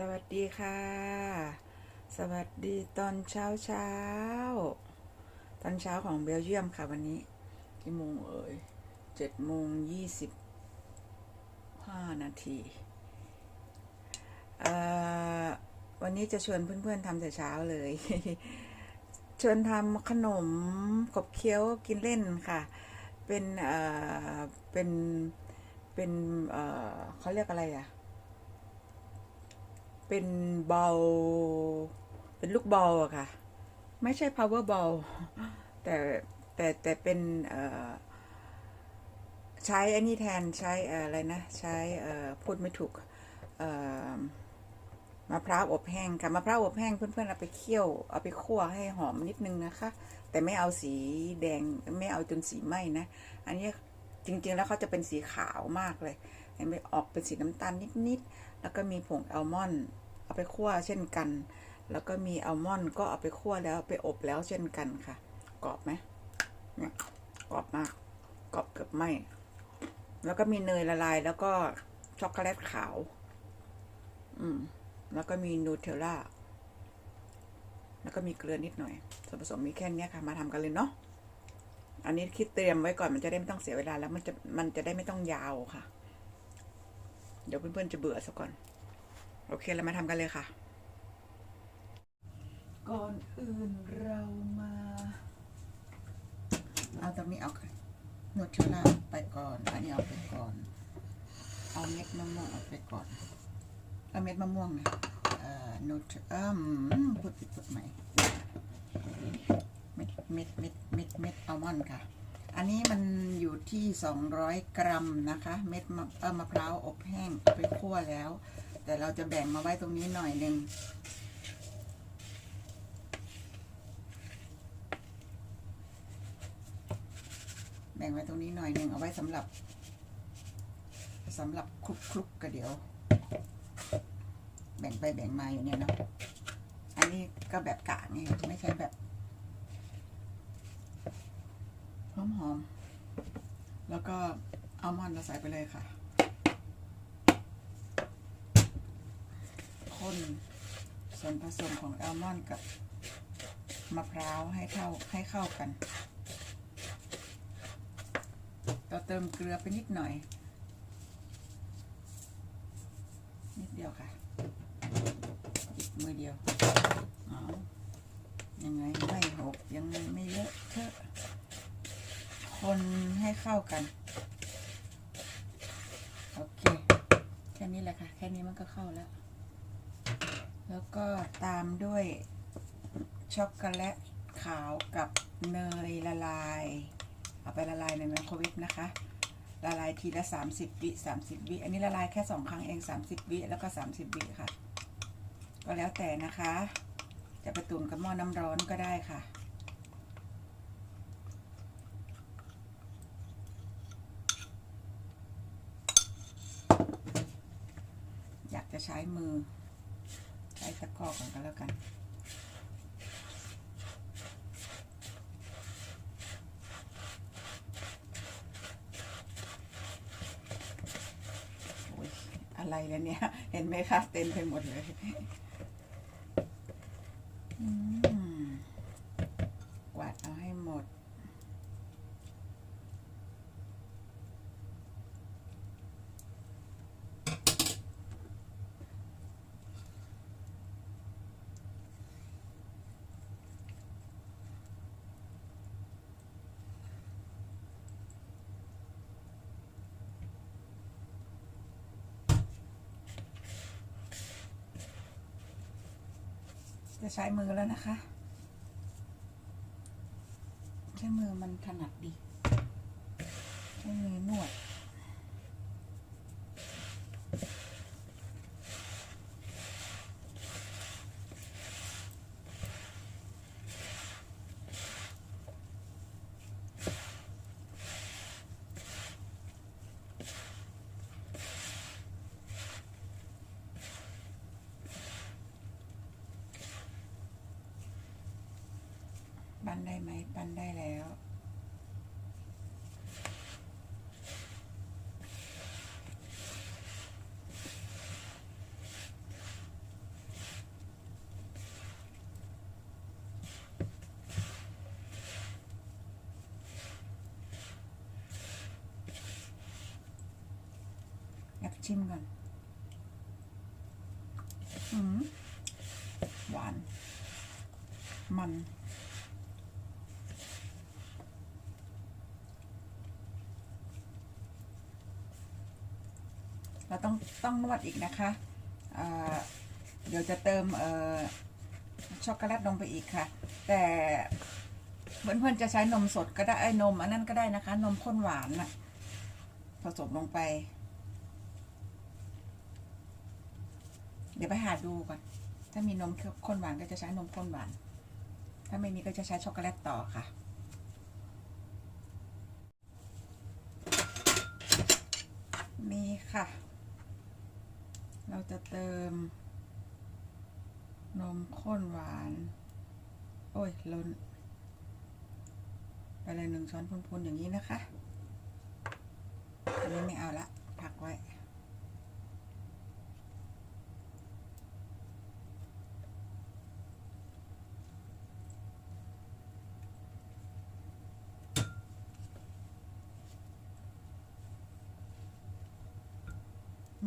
สวัสดีค่ะ สวัสดีตอนเช้าเช้า ตอนเช้าของเบลเยียมค่ะวันนี้กี่โมงเอ่ยเจ็ดโมงยี่สิบห้านาทีวันนี้จะชวนเพื่อนๆทำแต่เช้าเลย ชวนทำขนมขบเคี้ยวกินเล่นค่ะ เป็นเป็นเป็นเอ่อเขาเรียกอะไรอะ เป็นบอลเป็นลูกบอลอะค่ะ ไม่ใช่ power ball แต่แต่แต่เป็นเอ่อใช้อันนี้แทนใช้อะไรนะ ใช้พูดไม่ถูกมะพร้าวอบแห้งค่ะมะพร้าวอบแห้งเพื่อนๆเอาไปเคี่ยวเอาไปคั่วให้หอมนิดนึงนะคะ แต่ไม่เอาสีแดงไม่เอาจนสีไหม้นะ อันนี้จริงๆแล้วเขาจะเป็นสีขาวมากเลยเห็นไหมออกเป็นสีน้ำตาลนิดๆ แล้วก็มีผงอัลมอนด์เอาไปคั่วเช่นกัน แล้วก็มีอัลมอนด์ก็เอาไปคั่วแล้วไปอบแล้วเช่นกันค่ะ กรอบไหมเนี่ยกรอบมาก กรอบเกือบไหมแล้วก็มีเนยละลาย แล้วก็ช็อกโกแลตขาว อืม แล้วก็มีนูเทลล่า แล้วก็มีเกลือนิดหน่อย ส่วนผสมมีแค่นี้ค่ะ มาทำกันเลยเนาะ อันนี้คิดเตรียมไว้ก่อนมันจะได้ไม่ต้องเสียเวลาแล้วมันจะมันจะได้ไม่ต้องยาวค่ะ เดี๋ยวเพื่อนๆจะเบื่อซะก่อน โอเคเรามาทำกันเลยค่ะ ก่อนอื่นเรามา เอาตรงนี้เอานวดเชล่าไปก่อน อันนี้เอาไปก่อน เอาเม็ดมะม่วงเอาไปก่อน เอาเม็ดมะม่วงนะเอ่อนูทเอิ่มพูดผิดพูดใหม่ เม็ดเม็ดเม็ดเม็ดเม็ดอัลมอนด์ค่ะ อันนี้มันอยู่ที่ 200 กรัมนะคะ เม็ดมะเอ่อมะพร้าวอบแห้งไปคั่วแล้ว แต่เราจะแบ่งมาไว้ตรงนี้หน่อยหนึ่งแบ่งไว้ตรงนี้หน่อยหนึ่งเอาไว้สำหรับสำหรับคลุกคลุกๆก็เดี๋ยว แบ่งไปแบ่งมาอยู่เนี่ยเนาะอันนี้ก็แบบกะนี่ไม่ใช่แบบ ห อมหอมๆ แล้วก็อัลมอนด์เราใส่ไปเลยค่ะ คนส่วนผสมของอัลมอนด์กับมะพร้าวให้เท่าให้เข้ากันเราเติมเกลือไปนิดหน่อย นิดเดียวค่ะอีกมือเดียว เอายังไงไม่หกยังไงไม่เลอะเทอะ คนให้เข้ากัน โอเค แค่นี้แหละค่ะ แค่นี้มันก็เข้าแล้ว แล้วก็ตามด้วยช็อกโกแลตขาวกับเนยละลาย เอาไปละลายในไมโครเวฟนะคะ ละลายทีละ 30 วิ30 วิ อันนี้ละลายแค่ 2 ครั้งเอง 30 วิ แล้วก็ 30 วิค่ะ ก็แล้วแต่นะคะ จะไปตุนกับหม้อน้ำร้อนก็ได้ค่ะ อยากจะ ใช้มือ ใช้ตะกร้อก่อนก็แล้วกัน อะไรแล้วเนี่ย เห็นไหมคะเต็มไปหมดเลยกวาดเอาให้หมด จะใช้มือแล้วนะคะ ใช้มือมันถนัดดี ใช้มือนวด ได้ไหมปั้นได้แล้ว อยากชิมก่อนอืมหวาน มัน เราต้องต้องนวดอีกนะคะเดี๋ยวจะเติมช็อกโกแลตลงไปอีกค่ะ แต่เพื่อนๆจะใช้นมสดก็ได้ไอ้นมอันนั้นก็ได้นะคะ นมข้นหวานนะผสมลงไป เดี๋ยวไปหาดูก่อน ถ้ามีนมข้นหวานก็จะใช้นมข้นหวาน ถ้าไม่มีก็จะใช้ช็อกโกแลตต่อค่ะมีค่ะ เราจะเติม นมข้นหวาน โอ้ยล้น ไปเลยหนึ่งช้อนพูนๆอย่างนี้นะคะ อันนี้ไม่เอาละพักไว้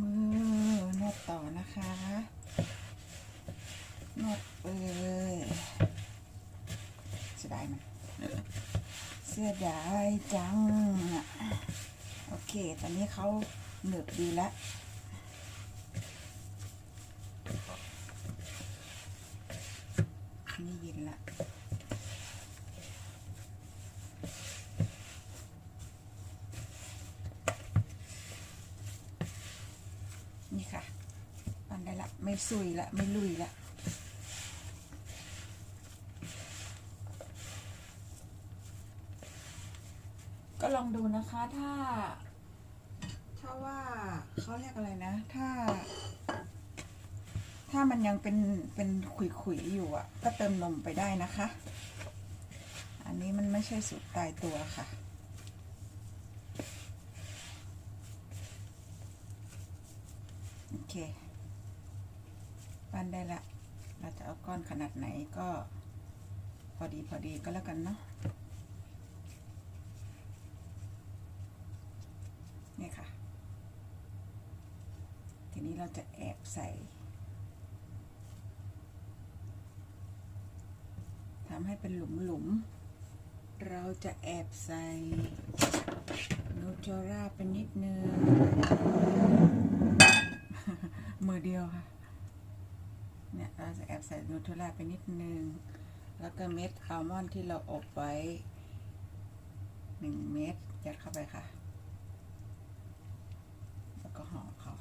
มือนวดต่อนะคะนวดไปเลยเสียดายมันเสียดายจังอะโอเค ตอนนี้เขาเหนือบดีแล้วนี่เย็นละนี่ค่ะ ปันได้ละ ไม่ซุยละ ไม่ลุยละ ก็ลองดูนะคะ ถ้า ถ้าว่าเขาเรียกอะไรนะ ถ้า ถ้ามันยังเป็นเป็นขุยๆอยู่อะ ก็เติมนมไปได้นะคะ อันนี้มันไม่ใช่สูตรตายตัวค่ะโอเคปั้นได้ละ เราจะเอาก้อนขนาดไหนก็พอดีพอดีก็แล้วกันเนาะ นี่ค่ะ ทีนี้เราจะแอบ ใส่ทำให้เป็นหลุมๆเราจะแอบใส่นูโจราไปนิดนึงมือเดียวค่ะ เนี่ยเราจะแอบใส่นูเทลล่าไปนิดนึง แล้วก็เม็ดอัลมอนด์ที่เราอบไว้หนึ่งเม็ดยัดเข้าไปค่ะ แล้วก็หอเขา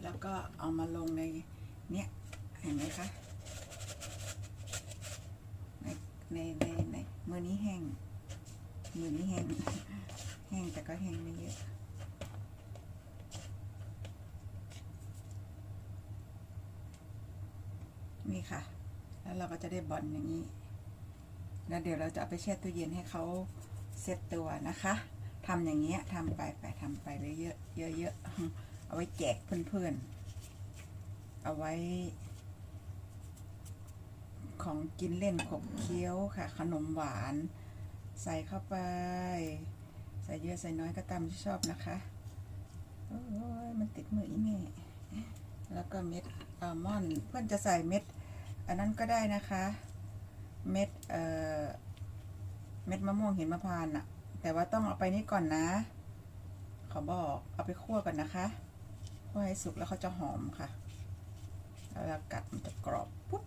แล้ว ก็เอามาลงในเนี้ยเห็นไหมคะในในในในมือนี้แห้งมือนี้แห้งแห้งแต่ก็แห้งไม่เยอะนี่ค่ะ แล้วเราก็จะได้บอลอย่างนี้ แล้วเดี๋ยวเราจะเอาไปแช่ตู้เย็นให้เขาเซ็ตตัวนะคะทำอย่างเงี้ยทำไปไปทำไปเยอะเยอะเยอะ เอาไว้แจกเพื่อนๆ เอาไว้ ของกินเล่นขบเคี้ยวค่ะ ขนมหวาน ใส่เข้าไป ใส่เยอะใส่น้อยก็ตามที่ชอบนะคะโอ้ยมันติดมืออีแม่แล้วก็เม็ดอัลมอนด์เพื่อนจะใส่เม็ด อันนั้นก็ได้นะคะ เม็ดเอ่อเม็ดมะม่วงหินมะพร้านอะแต่ว่าต้องเอาไปนี่ก่อนนะเขาบอกเอาไปคั่วก่อนนะคะ คั่วให้สุกแล้วเขาจะหอมค่ะแล้วกัดมันจะกรอบปุ๊บ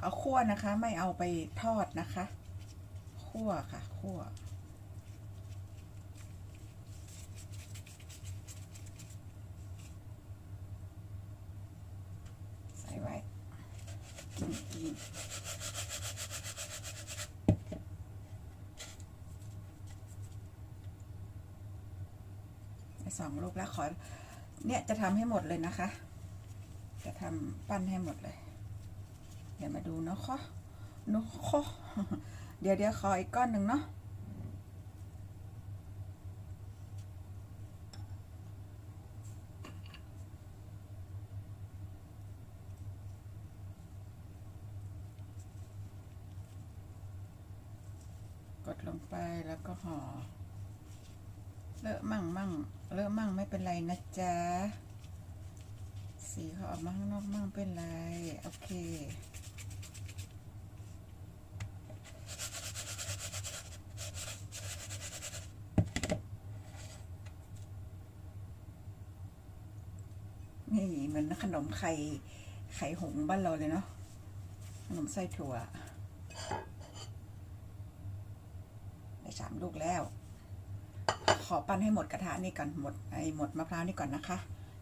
เอาคั่วนะคะ ไม่เอาไปทอดนะคะคั่วค่ะคั่วใส่ไว้กินกิน สองลูกแล้วขอเนี่ยจะทำให้หมดเลยนะคะ จะทำปั้นให้หมดเลย เดี๋ยวมาดูเนาะค้อเนาะข้อเดี๋ยวเดี๋ยวขออีกก้อนหนึ่งเนาะกดลงไปแล้วก็ห่อเลอะมั่งมั่ง เลอะมั่งไม่เป็นไรนะจ๊ะ สีเขาออกมาข้างนอกมั่งเป็นไร โอเคนี่เหมือนขนมไข่ไข่หงบ้านเราเลยเนาะขนมไส้ถั่วได้สามลูกแล้ว ขอปั้นให้หมดกระทะนี่ก่อนหมดไอ้หมดมะพร้าวนี่ก่อนนะคะ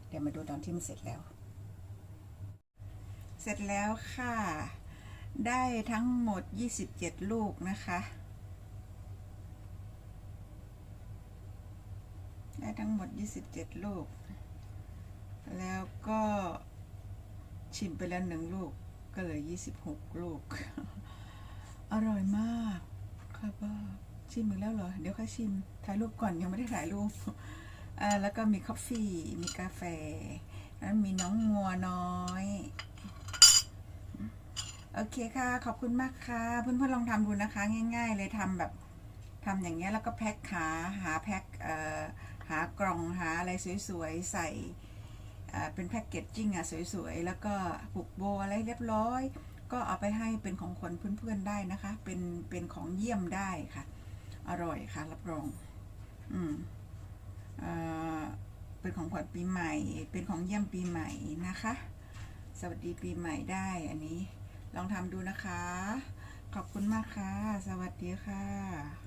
เดี๋ยวมาดูตอนที่มันเสร็จแล้ว เสร็จแล้วค่ะ ได้ทั้งหมด 27 ลูกนะคะ ได้ทั้งหมด 27 ลูก แล้วก็ชิมไปแล้วหนึ่งลูกก็เลย 26 ลูก อร่อยมากครับ ชิมอีกแล้วเหรอ เดี๋ยวค่อยชิม ถ่ายรูปก่อนยังไม่ได้ถ่ายรูปอ่าแล้วก็มีคอฟฟี่มีกาแฟแล้วมีน้องงัวน้อยโอเคค่ะ ขอบคุณมากค่ะ เพื่อนๆลองทำดูนะคะ ง่าย ๆ เลยทำแบบทำอย่างเงี้ยแล้วก็แพ็คหาหาแพ็คหากล่องหาอะไรสวยๆ ใส่เป็นแพ็กเกจจิ้งอะสวยๆ แล้วก็ผูกโบอะไรเรียบร้อย ก็เอาไปให้เป็นของคนเพื่อนๆได้นะคะ เป็นเป็นของเยี่ยมได้ค่ะ อร่อยค่ะ รับรอง อืมเออเป็นของขวัญปีใหม่ เป็นของเยี่ยมปีใหม่นะคะ สวัสดีปีใหม่ได้อันนี้ ลองทำดูนะคะ ขอบคุณมากค่ะ สวัสดีค่ะ